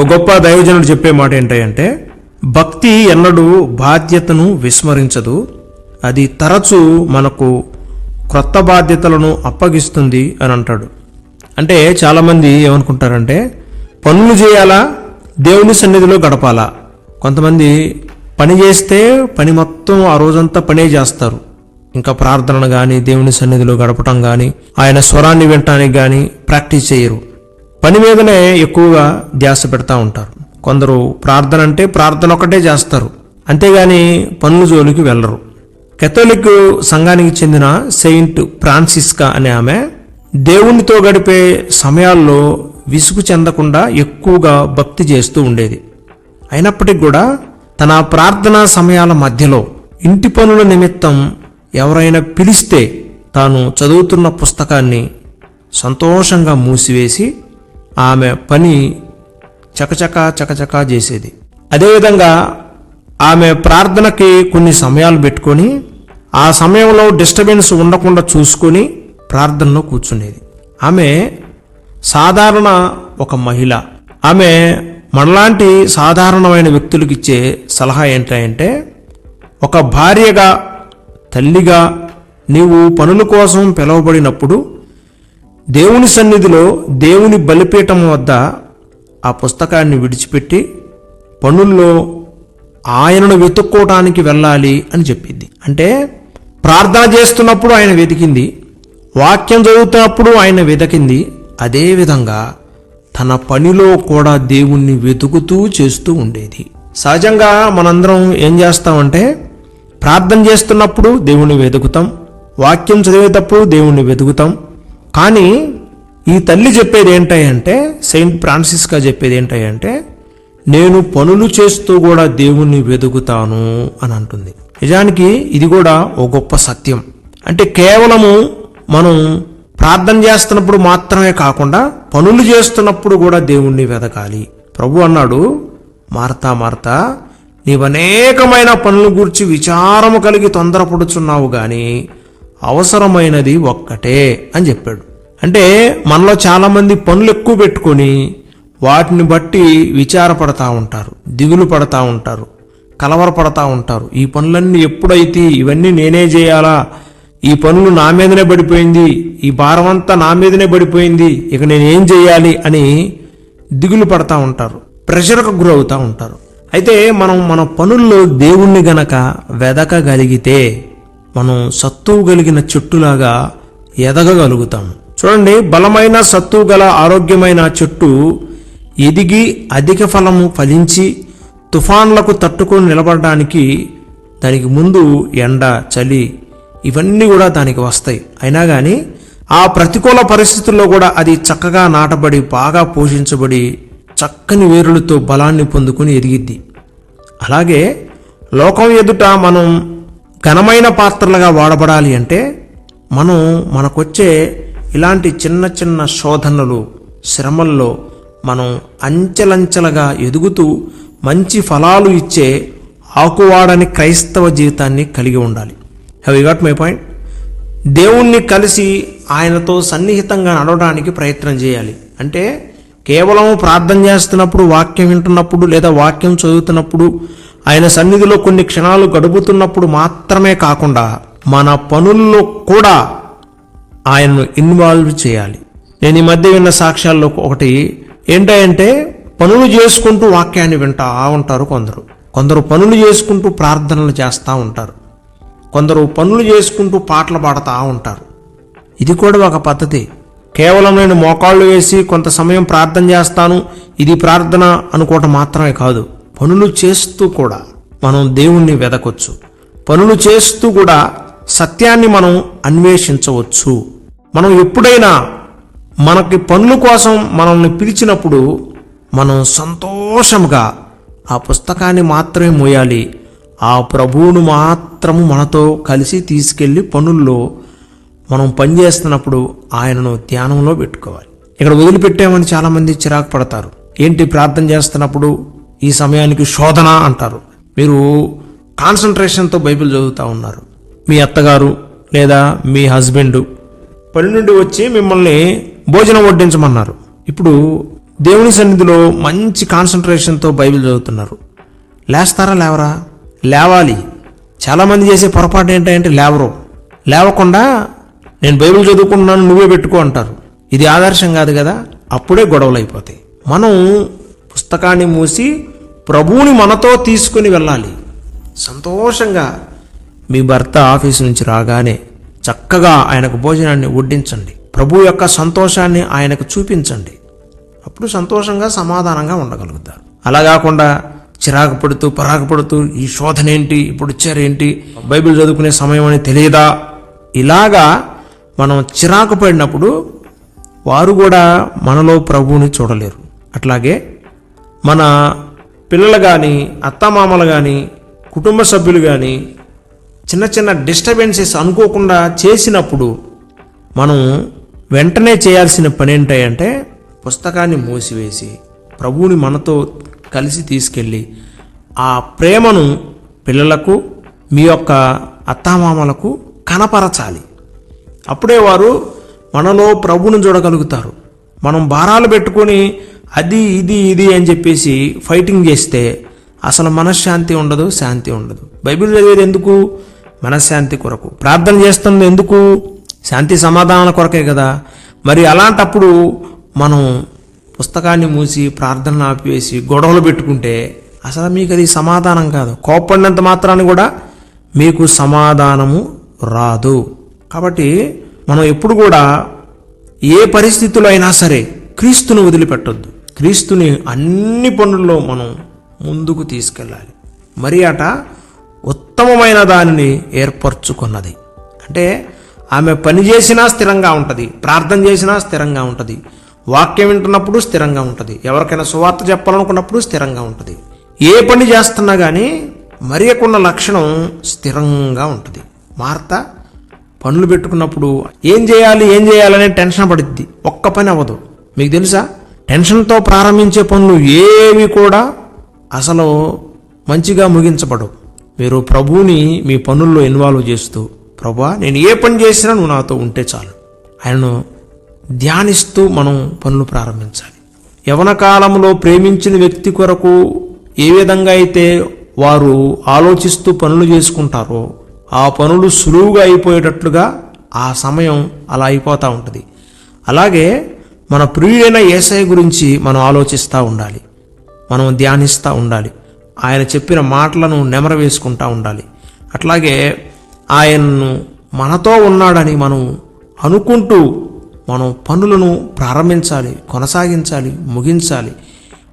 ఒక గొప్ప దైవజనుడు చెప్పే మాట ఏంటంటే భక్తి ఎన్నడూ బాధ్యతను విస్మరించదు. అది తరచూ మనకు క్రొత్త బాధ్యతలను అప్పగిస్తుంది అని అంటాడు. అంటే చాలామంది ఏమనుకుంటారంటే పనులు చేయాలా? దేవుని సన్నిధిలో గడపాలా? కొంతమంది పని చేస్తే పని మొత్తం ఆ రోజంతా పనే చేస్తారు. ఇంకా ప్రార్థనను కానీ దేవుని సన్నిధిలో గడపటం కానీ ఆయన స్వరాన్ని వినటానికి కానీ ప్రాక్టీస్ చేయరు. పని మీదనే ఎక్కువగా ధ్యాస పెడతా ఉంటారు. కొందరు ప్రార్థన అంటే ప్రార్థన ఒకటే చేస్తారు. అంతేగాని పనుల జోలికి వెళ్ళరు. కెథోలిక్ సంఘానికి చెందిన సెయింట్ ఫ్రాన్సిస్కా అనే ఆమె దేవునితో గడిపే సమయాల్లో విసుగు చెందకుండా ఎక్కువగా భక్తి చేస్తూ ఉండేది. అయినప్పటికీ కూడా తన ప్రార్థనా సమయాల మధ్యలో ఇంటి పనుల నిమిత్తం ఎవరైనా పిలిస్తే తాను చదువుతున్న పుస్తకాన్ని సంతోషంగా మూసివేసి ఆమె పని చకచకా చకచకా చేసేది. అదేవిధంగా ఆమె ప్రార్థనకి కొన్ని సమయాలు పెట్టుకొని ఆ సమయంలో డిస్టర్బెన్స్ ఉండకుండా చూసుకొని ప్రార్థనలో కూర్చునేది. ఆమె సాధారణ ఒక మహిళ. ఆమె మనలాంటి సాధారణమైన వ్యక్తులకు ఇచ్చే సలహా ఏంటంటే ఒక భార్యగా తల్లిగా నీవు పనుల కోసం పిలువబడినప్పుడు దేవుని సన్నిధిలో దేవుని బలిపీఠం వద్ద ఆ పుస్తకాన్ని విడిచిపెట్టి పనుల్లో ఆయనను వెతుక్కోవటానికి వెళ్ళాలి అని చెప్పింది. అంటే ప్రార్థన చేస్తున్నప్పుడు ఆయన వెతికింది వాక్యం చదువుతున్నప్పుడు ఆయన వెతికింది. అదేవిధంగా తన పనిలో కూడా దేవుణ్ణి వెతుకుతూ చేస్తూ ఉండేది. సహజంగా మనందరం ఏం చేస్తామంటే ప్రార్థన చేస్తున్నప్పుడు దేవుణ్ణి వెతుకుతాం వాక్యం చదివేటప్పుడు దేవుణ్ణి వెతుకుతాం కానీ ఈ తల్లి చెప్పేది ఏంటంటే సెయింట్ ఫ్రాన్సిస్కా చెప్పేది ఏంటంటే నేను పనులు చేస్తూ కూడా దేవుణ్ణి వెతుకుతాను అని అంటుంది. నిజానికి ఇది కూడా ఓ గొప్ప సత్యం. అంటే కేవలము మనం ప్రార్థన చేస్తున్నప్పుడు మాత్రమే కాకుండా పనులు చేస్తున్నప్పుడు కూడా దేవుణ్ణి వెతకాలి ప్రభు అన్నాడు మార్తా మార్తా నీవనేకమైన పనుల గురించి విచారము కలిగి తొందరపడుచున్నావు కానీ అవసరమైనది ఒక్కటే అని చెప్పాడు. అంటే మనలో చాలామంది పనులు ఎక్కువ పెట్టుకొని వాటిని బట్టి విచారపడతా ఉంటారు దిగులు పడతా ఉంటారు కలవరపడతా ఉంటారు. ఈ పనులన్నీ ఎప్పుడైతే ఇవన్నీ నేనే చేయాలా? ఈ పనులు నా మీదనే పడిపోయింది ఈ భారం అంతా నా మీదనే పడిపోయింది ఇక నేను ఏం చేయాలి అని దిగులు పడతా ఉంటారు ప్రెషర్కు గురవుతూ ఉంటారు. అయితే మనం మన పనుల్లో దేవుణ్ణి గనక వెదకగలిగితే మనం సత్తువు కలిగిన చెట్టులాగా ఎదగగలుగుతాం. చూడండి బలమైన సత్తువు గల ఆరోగ్యమైన చెట్టు ఎదిగి అధిక ఫలము ఫలించి తుఫాన్లకు తట్టుకొని నిలబడడానికి దానికి ముందు ఎండ చలి ఇవన్నీ కూడా దానికి వస్తాయి. అయినా కానీ ఆ ప్రతికూల పరిస్థితుల్లో కూడా అది చక్కగా నాటబడి బాగా పోషించబడి చక్కని వేరులతో బలాన్ని పొందుకుని ఎదిగిద్ది. అలాగే లోకం ఎదుట మనం ఘనమైన పాత్రలుగా వాడబడాలి అంటే మనం మనకొచ్చే ఇలాంటి చిన్న చిన్న శోధనలు శ్రమల్లో మనం అంచెలంచెలుగా ఎదుగుతూ మంచి ఫలాలు ఇచ్చే ఆకువాడని క్రైస్తవ జీవితాన్ని కలిగి ఉండాలి. Have you got my point దేవుణ్ణి కలిసి ఆయనతో సన్నిహితంగా నడవడానికి ప్రయత్నం చేయాలి. అంటే కేవలం ప్రార్థన చేస్తున్నప్పుడు వాక్యం వింటున్నప్పుడు లేదా వాక్యం చదువుతున్నప్పుడు ఆయన సన్నిధిలో కొన్ని క్షణాలు గడుపుతున్నప్పుడు మాత్రమే కాకుండా మన పనుల్లో కూడా ఆయన్ను ఇన్వాల్వ్ చేయాలి. నేను ఈ మధ్య విన్న సాక్ష్యాల్లో ఒకటి ఏంటంటే పనులు చేసుకుంటూ వాక్యాన్ని వింటా ఉంటారు కొందరు. కొందరు పనులు చేసుకుంటూ ప్రార్థనలు చేస్తూ ఉంటారు. కొందరు పనులు చేసుకుంటూ పాటలు పాడుతూ ఉంటారు. ఇది కూడా ఒక పద్ధతి. కేవలం నేను మోకాళ్ళు వేసి కొంత సమయం ప్రార్థన చేస్తాను. ఇది ప్రార్థన అనుకోవటం మాత్రమే కాదు. పనులు చేస్తూ కూడా మనం దేవుణ్ణి వెదకొచ్చు. పనులు చేస్తూ కూడా సత్యాన్ని మనం అన్వేషించవచ్చు. మనం ఎప్పుడైనా మనకి పనుల కోసం మనల్ని పిలిచినప్పుడు మనం సంతోషంగా ఆ పుస్తకాన్ని మాత్రమే మోయాలి. ఆ ప్రభువును మాత్రము మనతో కలిసి తీసుకెళ్ళి పనుల్లో మనం పనిచేస్తున్నప్పుడు ఆయనను ధ్యానంలో పెట్టుకోవాలి. ఇక్కడ వదిలిపెట్టామని చాలామంది చిరాకు పడతారు. ఏంటి ప్రార్థన చేస్తున్నప్పుడు ఈ సమయానికి శోధన అంటారు. మీరు కాన్సన్ట్రేషన్తో బైబిల్ చదువుతూ ఉన్నారు. మీ అత్తగారు లేదా మీ హస్బెండ్ పని నుండి వచ్చి మిమ్మల్ని భోజనం వడ్డించమన్నారు. ఇప్పుడు దేవుని సన్నిధిలో మంచి కాన్సన్ట్రేషన్తో బైబిల్ చదువుతున్నారు. లేస్తారా లేవరా? లేవాలి. చాలామంది చేసే పొరపాటు ఏంటంటే లేవరు. లేవకుండా నేను బైబిల్ చదువుకుంటున్నాను నువ్వే పెట్టుకో అంటారు. ఇది ఆదర్శం కాదు కదా? అప్పుడే గొడవలు అయిపోతాయి మనం పుస్తకాన్ని మూసి ప్రభువుని మనతో తీసుకుని వెళ్ళాలి. సంతోషంగా మీ భర్త ఆఫీస్ నుంచి రాగానే చక్కగా ఆయనకు భోజనాన్ని వడ్డించండి. ప్రభు యొక్క సంతోషాన్ని ఆయనకు చూపించండి. అప్పుడు సంతోషంగా సమాధానంగా ఉండగలుగుతారు. అలా కాకుండా చిరాకు పడుతూ పరాకు పడుతూ ఈ శోధన ఏంటి ఇప్పుడు వచ్చారేంటి బైబిల్ చదువుకునే సమయం అని తెలియదా? ఇలాగా మనం చిరాకు పడినప్పుడు వారు కూడా మనలో ప్రభువుని చూడలేరు. అట్లాగే మన పిల్లలు కానీ అత్తమామలు కానీ కుటుంబ సభ్యులు కానీ చిన్న చిన్న డిస్టర్బెన్సెస్ అనుకోకుండా చేసినప్పుడు మనం వెంటనే చేయాల్సిన పని ఏంటంటే పుస్తకాన్ని మూసివేసి ప్రభువుని మనతో కలిసి తీసుకెళ్ళి ఆ ప్రేమను పిల్లలకు మీ యొక్క అత్తామామలకు కనపరచాలి. అప్పుడే వారు మనలో ప్రభువును చూడగలుగుతారు. మనం భారాలు పెట్టుకొని అది ఇది ఇది అని చెప్పేసి ఫైటింగ్ చేస్తే అసలు మనశ్శాంతి ఉండదు శాంతి ఉండదు. బైబిల్ చదివేది ఎందుకు? మనశ్శాంతి కొరకు. ప్రార్థన చేస్తుంది ఎందుకు? శాంతి సమాధానాల కొరకే కదా. మరి అలాంటప్పుడు మనం పుస్తకాన్ని మూసి ప్రార్థనలు ఆపివేసి గొడవలు పెట్టుకుంటే అసలు మీకు అది సమాధానం కాదు. కోపడినంత మాత్రాన్ని కూడా మీకు సమాధానము రాదు. కాబట్టి మనం ఎప్పుడు కూడా ఏ పరిస్థితుల్లో అయినా సరే క్రీస్తును వదిలిపెట్టొద్దు. క్రీస్తుని అన్ని పనుల్లో మనం ముందుకు తీసుకెళ్ళాలి. మరి అట ఉత్తమమైన దానిని ఏర్పరచుకున్నది. అంటే ఆమె పని చేసినా స్థిరంగా ఉంటుంది ప్రార్థన చేసినా స్థిరంగా ఉంటుంది వాక్యం వింటున్నప్పుడు స్థిరంగా ఉంటుంది ఎవరికైనా సువార్త చెప్పాలనుకున్నప్పుడు స్థిరంగా ఉంటుంది. ఏ పని చేస్తున్నా కానీ మరియకున్న లక్షణం స్థిరంగా ఉంటుంది. మార్త పనులు పెట్టుకున్నప్పుడు ఏం చేయాలి ఏం చేయాలనే టెన్షన్ పడుద్ది. ఒక్క పని అవ్వదు. మీకు తెలుసా? టెన్షన్తో ప్రారంభించే పనులు ఏవి కూడా అసలు మంచిగా ముగించబడవు. మీరు ప్రభువుని మీ పనుల్లో ఇన్వాల్వ్ చేస్తూ ప్రభా నేను ఏ పని చేసినా నువ్వు నాతో ఉంటే చాలు. ఆయనను ధ్యానిస్తూ మనం పనులు ప్రారంభించాలి. యవన కాలంలో ప్రేమించిన వ్యక్తి కొరకు ఏ విధంగా అయితే వారు ఆలోచిస్తూ పనులు చేసుకుంటారో ఆ పనులు సులువుగా అయిపోయేటట్లుగా ఆ సమయం అలా అయిపోతూ ఉంటుంది. అలాగే మన ప్రియుడైన ఏసఐ గురించి మనం ఆలోచిస్తూ ఉండాలి. మనం ధ్యానిస్తూ ఉండాలి. ఆయన చెప్పిన మాటలను నెమర వేసుకుంటూ ఉండాలి. అట్లాగే ఆయన్ను మనతో ఉన్నాడని మనం అనుకుంటూ మనం పనులను ప్రారంభించాలి కొనసాగించాలి ముగించాలి.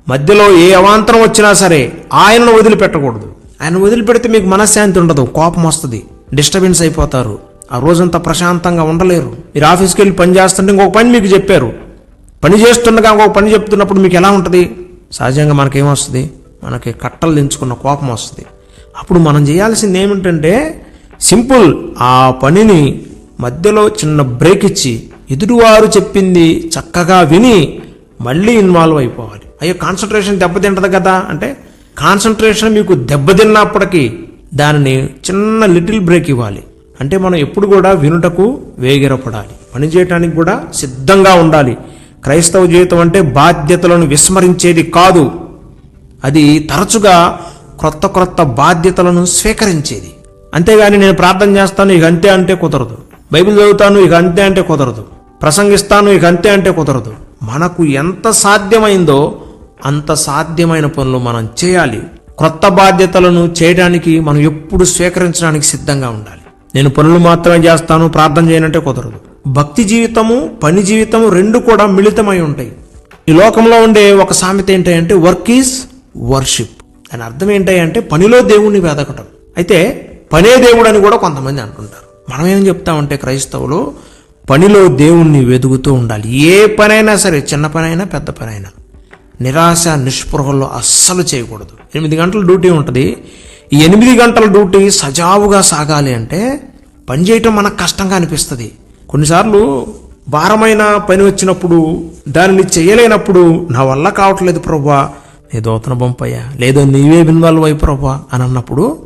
మధ్యలో ఏ అవాంతరం వచ్చినా సరే ఆయనను వదిలిపెట్టకూడదు. ఆయన వదిలిపెడితే మీకు మనశ్శాంతి ఉండదు కోపం వస్తుంది డిస్టర్బెన్స్ అయిపోతారు. ఆ రోజంతా ప్రశాంతంగా ఉండలేరు. మీరు ఆఫీస్కి వెళ్ళి పని చేస్తుంటే ఇంకొక పని మీకు చెప్పారు. పని చేస్తుండగా ఒక పని చెప్తున్నప్పుడు మీకు ఎలా ఉంటుంది? సహజంగా మనకేమొస్తుంది? మనకి కట్టలు దించుకున్న కోపం వస్తుంది అప్పుడు మనం చేయాల్సింది ఏమిటంటే సింపుల్ ఆ పనిని మధ్యలో చిన్న బ్రేక్ ఇచ్చి ఎదుటివారు చెప్పింది చక్కగా విని మళ్ళీ ఇన్వాల్వ్ అయిపోవాలి. అయ్యో కాన్సన్ట్రేషన్ దెబ్బతింటది కదా? అంటే కాన్సన్ట్రేషన్ మీకు దెబ్బతిన్నప్పటికీ దానిని చిన్న లిటిల్ బ్రేక్ ఇవ్వాలి. అంటే మనం ఎప్పుడు కూడా వినుటకు వేగిరపడాలి. పని చేయటానికి కూడా సిద్ధంగా ఉండాలి. క్రైస్తవ జీవితం అంటే బాధ్యతలను విస్మరించేది కాదు. అది తరచుగా క్రొత్త క్రొత్త బాధ్యతలను స్వీకరించేది. అంతేగాని నేను ప్రార్థన చేస్తాను ఇక అంతే అంటే కుదరదు. బైబిల్ చదువుతాను ఇక అంతే అంటే కుదరదు. ప్రసంగిస్తాను ఇక అంతే అంటే కుదరదు. మనకు ఎంత సాధ్యమైందో అంత సాధ్యమైన పనులు మనం చేయాలి. క్రొత్త బాధ్యతలను చేయడానికి మనం ఎప్పుడు స్వీకరించడానికి సిద్ధంగా ఉండాలి. నేను పనులు మాత్రమే చేస్తాను ప్రార్థన చేయనంటే కుదరదు. భక్తి జీవితము పని జీవితము రెండు కూడా మిళితమై ఉంటాయి. ఈ లోకంలో ఉండే ఒక సామెత ఏంటంటే వర్క్ ఈజ్ వర్షిప్. దాని అర్థం ఏంటంటే పనిలో దేవుణ్ణి వెదకటం. అయితే పనే దేవుడు అని కూడా కొంతమంది అంటుంటారు. మనం ఏం చెప్తామంటే క్రైస్తవులు పనిలో దేవుణ్ణి వెతుకుతూ ఉండాలి. ఏ పనైనా సరే చిన్న పనైనా పెద్ద పనైనా. నిరాశ నిస్పృహల్లో అస్సలు చేయకూడదు. ఎనిమిది గంటల డ్యూటీ ఉంటుంది. ఈ ఎనిమిది గంటల డ్యూటీ సజావుగా సాగాలి అంటే పని చేయటం మనకు కష్టంగా అనిపిస్తుంది. కొన్నిసార్లు భారమైన పని వచ్చినప్పుడు దానిని చేయలేనప్పుడు నా వల్ల కావట్లేదు ప్రభా నీ దోతన పంపయ్యా లేదో నీవే ఇన్వాల్వ్ అయి ప్రభా అని అన్నప్పుడు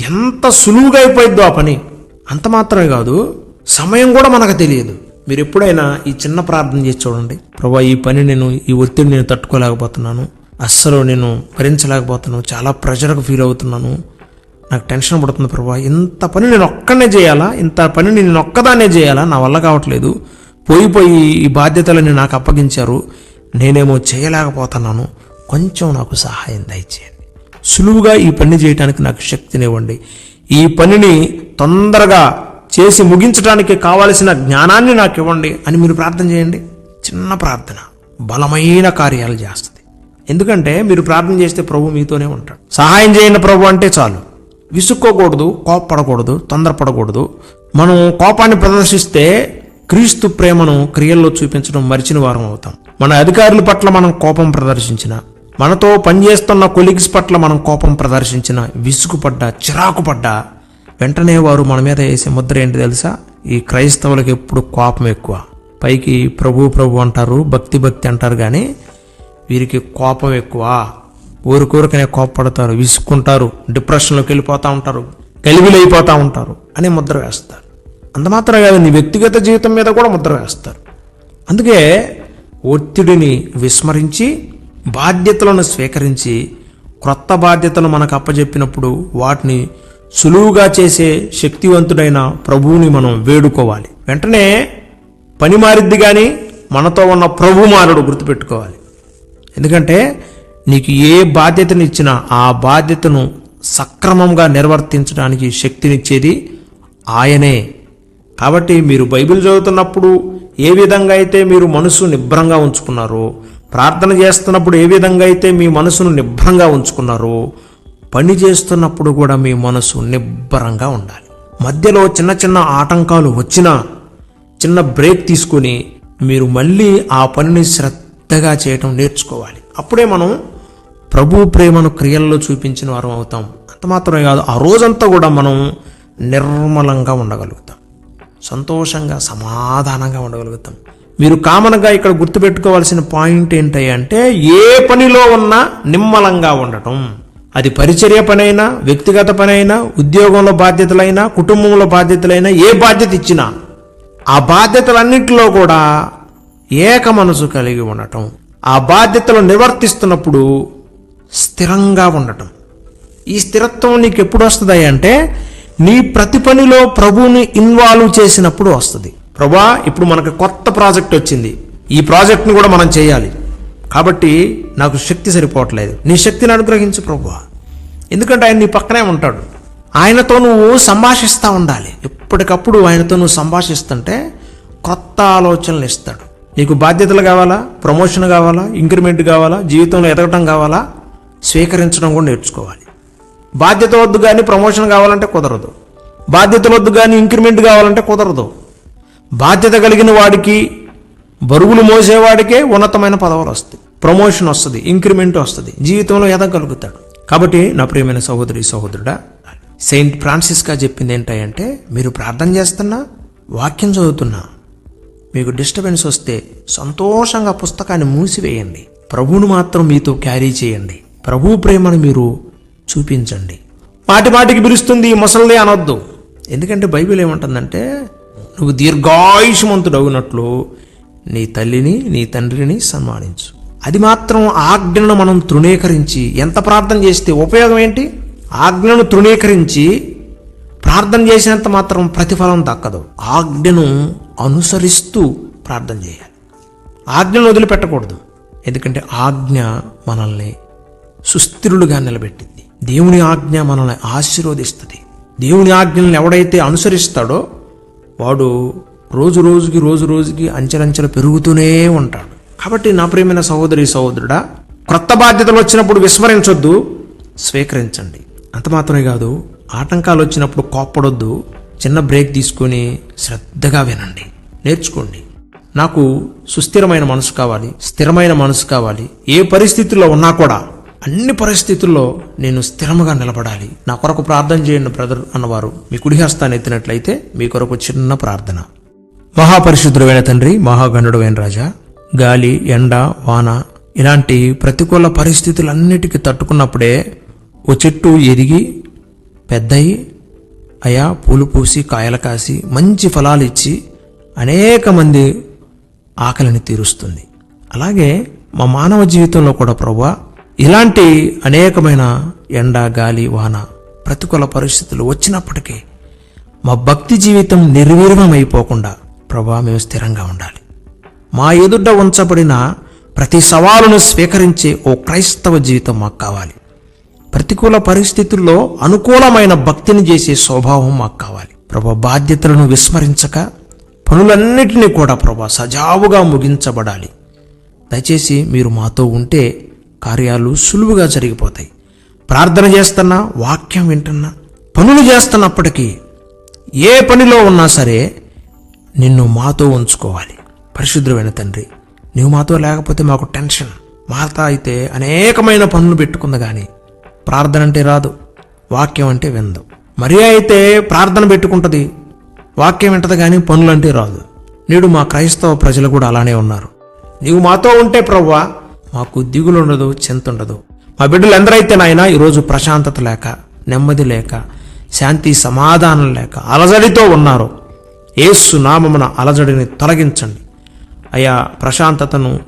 ఎంత సులువుగా అయిపోయిద్దో ఆ పని. అంత మాత్రమే కాదు సమయం కూడా మనకు తెలియదు. మీరు ఎప్పుడైనా ఈ చిన్న ప్రార్థన చేసి చూడండి. ప్రభా ఈ పని నేను ఈ ఒత్తిడి నేను తట్టుకోలేకపోతున్నాను. అస్సలు నేను భరించలేకపోతున్నాను. చాలా ప్రెషర్కు ఫీల్ అవుతున్నాను. నాకు టెన్షన్ పడుతుంది ప్రభా. ఇంత పని నేను ఒక్కనే చేయాలా? ఇంత పని నేను ఒక్కదానే చేయాలా? నా వల్ల కావట్లేదు. పోయి పోయి ఈ బాధ్యతలని నాకు అప్పగించారు. నేనేమో చేయలేకపోతున్నాను. కొంచెం నాకు సహాయం దయచేయండి. సులువుగా ఈ పని చేయడానికి నాకు శక్తినివ్వండి. ఈ పనిని తొందరగా చేసి ముగించడానికి కావలసిన జ్ఞానాన్ని నాకు ఇవ్వండి అని మీరు ప్రార్థన చేయండి. చిన్న ప్రార్థన. బలమైన కార్యాలు చేస్తుంది. ఎందుకంటే మీరు ప్రార్థన చేస్తే ప్రభు మీతోనే ఉంటాడు. సహాయం చేయండి ప్రభు అంటే చాలు. విసుక్కోకూడదు కోపడకూడదు తొందరపడకూడదు. మనం కోపాన్ని ప్రదర్శిస్తే క్రీస్తు ప్రేమను క్రియల్లో చూపించడం మరిచిన వారం అవుతాం. మన అధికారుల పట్ల మనం కోపం ప్రదర్శించిన మనతో పనిచేస్తున్న కొలీగ్స్ పట్ల మనం కోపం ప్రదర్శించిన విసుగుపడ్డా చిరాకు పడ్డా వెంటనే వారు మన మీద వేసే ముద్ర ఏంటి తెలుసా? ఈ క్రైస్తవులకు ఎప్పుడు కోపం ఎక్కువ. పైకి ప్రభు ప్రభు అంటారు భక్తి భక్తి అంటారు కానీ వీరికి కోపం ఎక్కువ. ఊరికూరికనే కోప్పడతారు విసుక్కుంటారు డిప్రెషన్లోకి వెళ్ళిపోతూ ఉంటారు గలిబిలైపోతూ ఉంటారు అనే ముద్ర వేస్తారు. అంతమాత్రం కాదు నీ వ్యక్తిగత జీవితం మీద కూడా ముద్ర వేస్తారు. అందుకే ఒత్తిడిని విస్మరించి బాధ్యతలను స్వీకరించి క్రొత్త బాధ్యతలు మనకు అప్పజెప్పినప్పుడు వాటిని సులువుగా చేసే శక్తివంతుడైన ప్రభువుని మనం వేడుకోవాలి. వెంటనే పని మారిద్ది కానీ మనతో ఉన్న ప్రభు మారుడు గుర్తుపెట్టుకోవాలి. ఎందుకంటే నీకు ఏ బాధ్యతను ఇచ్చినా ఆ బాధ్యతను సక్రమంగా నిర్వర్తించడానికి శక్తినిచ్చేది ఆయనే. కాబట్టి మీరు బైబిల్ చదువుతున్నప్పుడు ఏ విధంగా అయితే మీరు మనసు నిభ్రంగా ఉంచుకున్నారో ప్రార్థన చేస్తున్నప్పుడు ఏ విధంగా అయితే మీ మనసును నిభ్రంగా ఉంచుకున్నారో పని చేస్తున్నప్పుడు కూడా మీ మనసు నిబ్బరంగా ఉండాలి. మధ్యలో చిన్న చిన్న ఆటంకాలు వచ్చినా చిన్న బ్రేక్ తీసుకుని మీరు మళ్ళీ ఆ పనిని శ్రద్ధగా చేయటం నేర్చుకోవాలి. అప్పుడే మనం ప్రభు ప్రేమను క్రియల్లో చూపించిన వారం అవుతాం. అంత మాత్రమే కాదు ఆ రోజంతా కూడా మనం నిర్మలంగా ఉండగలుగుతాం. సంతోషంగా సమాధానంగా ఉండగలుగుతాం. మీరు కామన్గా ఇక్కడ గుర్తుపెట్టుకోవాల్సిన పాయింట్ ఏంటి అంటే ఏ పనిలో ఉన్నా నిమ్మలంగా ఉండటం. అది పరిచర్య పనైనా వ్యక్తిగత పనైనా ఉద్యోగంలో బాధ్యతలైనా కుటుంబంలో బాధ్యతలైనా ఏ బాధ్యత ఇచ్చినా ఆ బాధ్యతలన్నింటిలో కూడా ఏక మనసు కలిగి ఉండటం. ఆ బాధ్యతలు నిర్వర్తిస్తున్నప్పుడు స్థిరంగా ఉండటం. ఈ స్థిరత్వం నీకు ఎప్పుడు వస్తుంది అంటే నీ ప్రతి పనిలో ప్రభువుని ఇన్వాల్వ్ చేసినప్పుడు వస్తుంది. ప్రభా ఇప్పుడు మనకు కొత్త ప్రాజెక్ట్ వచ్చింది. ఈ ప్రాజెక్ట్ని కూడా మనం చేయాలి. కాబట్టి నాకు శక్తి సరిపోవట్లేదు. నీ శక్తిని అనుగ్రహించు ప్రభు. ఎందుకంటే ఆయన నీ పక్కనే ఉంటాడు. ఆయనతో నువ్వు సంభాషిస్తూ ఉండాలి. ఎప్పటికప్పుడు ఆయనతో నువ్వు సంభాషిస్తుంటే కొత్త ఆలోచనలు ఇస్తాడు. నీకు బాధ్యతలు కావాలా? ప్రమోషన్ కావాలా? ఇంక్రిమెంట్ కావాలా? జీవితంలో ఎదగటం కావాలా? స్వీకరించడం కూడా నేర్చుకోవాలి. బాధ్యత వద్దు కానీ ప్రమోషన్ కావాలంటే కుదరదు. బాధ్యతలు వద్దు కానీ ఇంక్రిమెంట్ కావాలంటే కుదరదు. బాధ్యత కలిగిన వాడికి బరువులు మోసేవాడికే ఉన్నతమైన పదవులు వస్తాయి. ప్రమోషన్ వస్తుంది ఇంక్రిమెంట్ వస్తుంది జీవితంలో ఎదగలుగుతాడు కాబట్టి నా ప్రియమైన సహోదరి సహోదరుడా సెయింట్ ఫ్రాన్సిస్కా చెప్పింది ఏంటంటే మీరు ప్రార్థన చేస్తున్నా వాక్యం చదువుతున్నా మీకు డిస్టర్బెన్స్ వస్తే సంతోషంగా పుస్తకాన్ని మూసివేయండి. ప్రభువును మాత్రం మీతో క్యారీ చేయండి. ప్రభు ప్రేమను మీరు చూపించండి. మాటి మాటికి పిలుస్తుంది ఈ ముసలిదే అనొద్దు. ఎందుకంటే బైబిల్ ఏమంటుందంటే నువ్వు దీర్ఘాయుషమంతుడు అవునట్లు నీ తల్లిని నీ తండ్రిని సన్మానించు. అది మాత్రం ఆజ్ఞను మనం తృణీకరించి ఎంత ప్రార్థన చేస్తే ఉపయోగం ఏంటి? ఆజ్ఞను తృణీకరించి ప్రార్థన చేసినంత మాత్రం ప్రతిఫలం దక్కదు. ఆజ్ఞను అనుసరిస్తూ ప్రార్థన చేయాలి. ఆజ్ఞను వదిలిపెట్టకూడదు. ఎందుకంటే ఆజ్ఞ మనల్ని సుస్థిరులుగా నిలబెట్టింది. దేవుని ఆజ్ఞ మనల్ని ఆశీర్వదిస్తుంది. దేవుని ఆజ్ఞలను ఎవడైతే అనుసరిస్తాడో వాడు రోజు రోజుకి రోజు రోజుకి అంచెలంచెలు పెరుగుతూనే ఉంటాడు. కాబట్టి నా ప్రియమైన సహోదరి సహోదరుడా క్రొత్త బాధ్యతలు వచ్చినప్పుడు విస్మరించొద్దు స్వీకరించండి. అంత మాత్రమే కాదు ఆటంకాలు వచ్చినప్పుడు కోప్పడొద్దు చిన్న బ్రేక్ తీసుకొని శ్రద్ధగా వినండి. నేర్చుకోండి. నాకు సుస్థిరమైన మనసు కావాలి స్థిరమైన మనసు కావాలి. ఏ పరిస్థితుల్లో ఉన్నా కూడా అన్ని పరిస్థితుల్లో నేను స్థిరముగా నిలబడాలి. నా కొరకు ప్రార్థన చేయండి బ్రదర్ అన్నవారు. మీ కుడిహస్తాన్ని ఎత్తినట్లయితే మీ కొరకు చిన్న ప్రార్థన. మహాపరిశుద్ధుడైన తండ్రి మహాగణుడైన రాజా గాలి ఎండ వాన ఇలాంటి ప్రతికూల పరిస్థితులన్నిటికీ తట్టుకున్నప్పుడే ఓ చెట్టు ఎదిగి పెద్దయి అయా పూలు పూసి కాయలు కాసి మంచి ఫలాలు ఇచ్చి అనేక మంది ఆకలిని తీరుస్తుంది. అలాగే మా మానవ జీవితంలో కూడా ప్రభా ఇలాంటి అనేకమైన ఎండ గాలి వాన ప్రతికూల పరిస్థితులు వచ్చినప్పటికీ మా భక్తి జీవితం నిర్వీర్ణమైపోకుండా ప్రభా మేము స్థిరంగా ఉండాలి. మా ఎదుట ఉంచబడిన ప్రతి సవాలును స్వీకరించే ఓ క్రైస్తవ జీవితం మాకు కావాలి. ప్రతికూల పరిస్థితుల్లో అనుకూలమైన భక్తిని చేసే స్వభావం మాకు కావాలి. ప్రభా బాధ్యతలను విస్మరించక పనులన్నిటినీ కూడా ప్రభా సజావుగా ముగించబడాలి. దయచేసి మీరు మాతో ఉంటే కార్యాలు సులువుగా జరిగిపోతాయి. ప్రార్థన చేస్తున్నా వాక్యం వింటున్నా పనులు చేస్తున్నప్పటికీ ఏ పనిలో ఉన్నా సరే నిన్ను మాతో ఉంచుకోవాలి. పరిశుద్ధమైన తండ్రి నువ్వు మాతో లేకపోతే మాకు టెన్షన్. మాత అయితే అనేకమైన పనులు పెట్టుకుంది కానీ ప్రార్థన అంటే రాదు వాక్యం అంటే విందు మరీ అయితే ప్రార్థన పెట్టుకుంటుంది వాక్యం వింటది కానీ పనులు అంటే రాదు. నేడు మా క్రైస్తవ ప్రజలు కూడా అలానే ఉన్నారు. నీవు మాతో ఉంటే ప్రవ్వా మాకు దిగులు ఉండదు చింత ఉండదు మా బిడ్డలు ఎందరైతే నాయన ఈరోజు ప్రశాంతత లేక నెమ్మది లేక శాంతి సమాధానం లేక అలజడితో ఉన్నారు. ఏసు నామమున అలజడిని తొలగించండి. అయా ప్రశాంతతను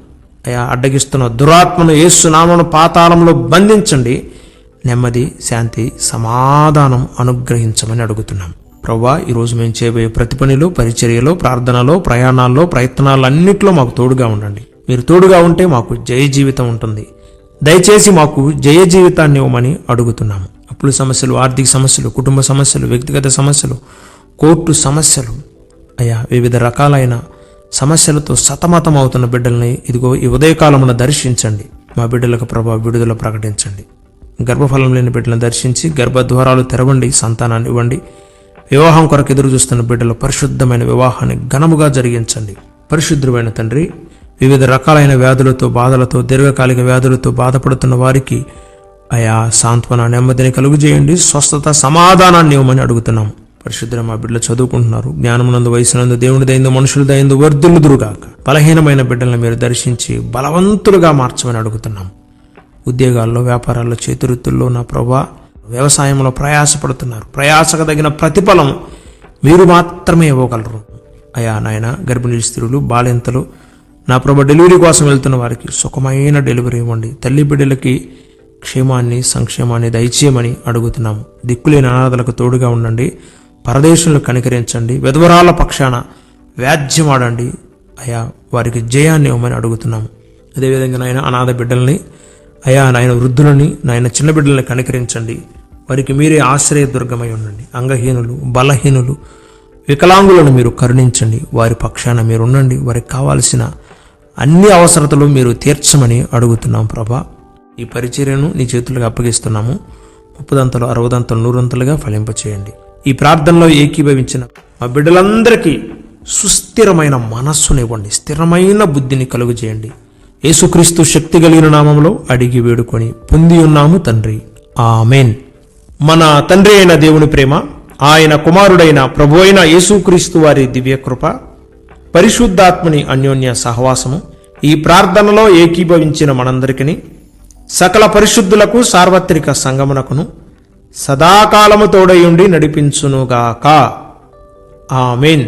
అయా అడ్డగిస్తున్న దురాత్మను ఏసు నామను పాతాళంలో బంధించండి. నెమ్మది శాంతి సమాధానం అనుగ్రహించమని అడుగుతున్నాం. ప్రవ్వా ఈరోజు మేము చేయబోయే ప్రతి పనిలో పరిచర్యలో ప్రార్థనలో ప్రయాణాల్లో ప్రయత్నాలన్నింటిలో మాకు తోడుగా ఉండండి. మీరు తోడుగా ఉంటే మాకు జయ జీవితం ఉంటుంది. దయచేసి మాకు జయ జీవితాన్ని ఇవ్వమని అడుగుతున్నాము. అప్పుల సమస్యలు ఆర్థిక సమస్యలు కుటుంబ సమస్యలు వ్యక్తిగత సమస్యలు కోర్టు సమస్యలు అయ్యా వివిధ రకాలైన సమస్యలతో సతమతం అవుతున్న బిడ్డల్ని ఇదిగో ఈ ఉదయకాలమున దర్శించండి. మా బిడ్డలకు ప్రభావ విడుదల ప్రకటించండి. గర్భఫలం లేని బిడ్డలను దర్శించి గర్భద్వారాలు తెరవండి సంతానాన్ని ఇవ్వండి. వివాహం కొరకు ఎదురు చూస్తున్న బిడ్డలు పరిశుద్ధమైన వివాహాన్ని ఘనముగా జరిగించండి. పరిశుద్ధమైన తండ్రి వివిధ రకాలైన వ్యాధులతో బాధలతో దీర్ఘకాలిక వ్యాధులతో బాధపడుతున్న వారికి అయా సాంత్వన నెమ్మదిని కలుగజేయండి. స్వస్థత సమాధానాన్ని ఇవ్వమని అడుగుతున్నాం. పరిశుద్ధ మా బిడ్డలు చదువుకుంటున్నారు. జ్ఞానమునందు వయసునందు దేవుని దైందు మనుషుల దైందు వర్ధులుదురుగాక బలహీనమైన బిడ్డలను మీరు దర్శించి బలవంతులుగా మార్చమని అడుగుతున్నాం. ఉద్యోగాల్లో వ్యాపారాల్లో చేతివృత్తుల్లో నా ప్రభా వ్యవసాయంలో ప్రయాసపడుతున్నారు. ప్రయాసకు తగిన ప్రతిఫలం మీరు మాత్రమే ఇవ్వగలరు. అయా నాయన గర్భిణీ స్త్రీలు బాలింతలు నా ప్రభ డెలివరీ కోసం వెళ్తున్న వారికి సుఖమైన డెలివరీ ఇవ్వండి. తల్లి బిడ్డలకి క్షేమాన్ని సంక్షేమాన్ని దయచేయమని అడుగుతున్నాము. దిక్కులేని అనాథలకు తోడుగా ఉండండి. పరదేశంలో కనికరించండి. విధవరాల పక్షాన వ్యాజ్యమాడండి అయా వారికి జయాన్ని ఇవ్వమని అడుగుతున్నాము. అదేవిధంగా నాయన అనాథ బిడ్డల్ని అయా నాయన వృద్ధులని నాయన చిన్న బిడ్డల్ని కనికరించండి. వారికి మీరే ఆశ్రయదుర్గమై ఉండండి. అంగహీనులు బలహీనులు వికలాంగులను మీరు కరుణించండి. వారి పక్షాన మీరు ఉండండి వారికి కావాల్సిన అన్ని అవసరతలు మీరు తీర్చమని అడుగుతున్నాం ప్రభా. ఈ పరిచర్యను నీ చేతులకు అప్పగిస్తున్నాము. ముప్పదంతలు అరవదంతలు నూరంతలుగా ఫలింపచేయండి. ఈ ప్రార్థనలో ఏకీభవించిన మా బిడ్డలందరికీ సుస్థిరమైన మనస్సునివ్వండి స్థిరమైన బుద్ధిని కలుగు చేయండి యేసుక్రీస్తు శక్తి కలిగిన నామంలో అడిగి వేడుకొని పొంది ఉన్నాము తండ్రి. ఆమెన్. మన తండ్రి అయిన దేవుని ప్రేమ ఆయన కుమారుడైన ప్రభు అయిన యేసుక్రీస్తు వారి దివ్యకృప పరిశుద్ధాత్మని అన్యోన్య సహవాసము ఈ ప్రార్థనలో ఏకీభవించిన మనందరికీ సకల పరిశుద్ధులకు సార్వత్రిక సంగమునకును సదాకాలము తోడయుండి నడిపించునుగాక. ఆమెన్.